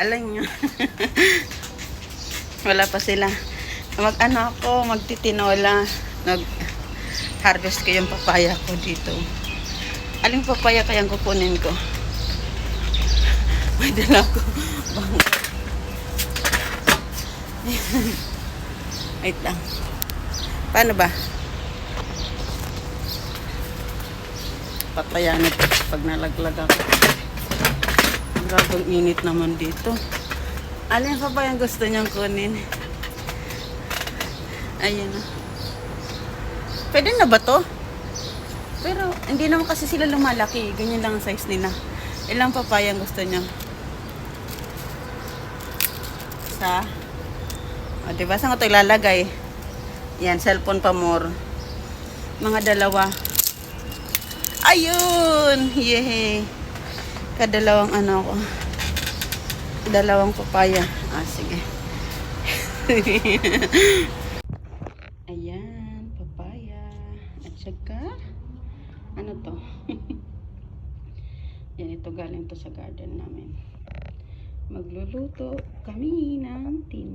Alam nyo. Wala pa sila. Mag ano ako, magtitinola. Nag harvest ko yung papaya ko dito. Aling papaya kayang kukunin ko? May dala ko. Wait lang. Paano ba? Patayanit pag nalaglag ako. Grabe ang init naman dito. Alin pa ba yung gusto niyang kunin? Ayun na. Pwede na ba to? Pero hindi naman kasi sila lumalaki. Ganyan lang ang size nila. Ilang papaya ang gusto niyo? Sa? O, diba? Saan ko ito ilalagay? Yan, cellphone pa more. Mga dalawa. Ayun! Yehey! Kadalawang ano ko. Dalawang papaya. Ah, sige. Ayan, papaya. At saka, ano to? Yan, ito galing to sa garden namin. Magluluto kami ng tinola.